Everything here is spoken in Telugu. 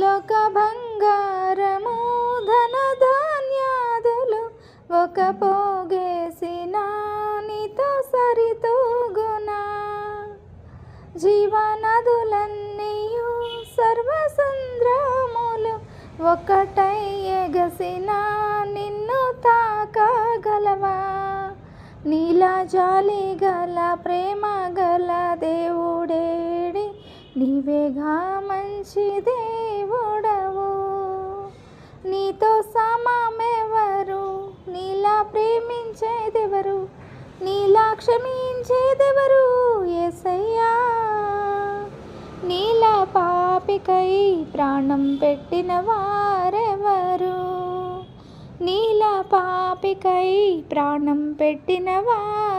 లోక బంగారము ధన ధాన్యాదులు ఒక పోగేసిన నీతో సరితూగునా జీవనదులన్నీయు సర్వసంద్రములు ఒకటై ఎగసిన నిన్ను తాకగలవా. నీలా జాలి గల ప్రేమ నీవేగా మంచి దేవుడవు. నీతో సమమెవరు? నీలా ప్రేమించేదెవరు? నీలా క్షమించేదెవరు? ఎసయ్యా నీలా పాపికై ప్రాణం పెట్టిన వారెవరు? నీలా పాపికై ప్రాణం పెట్టిన వారు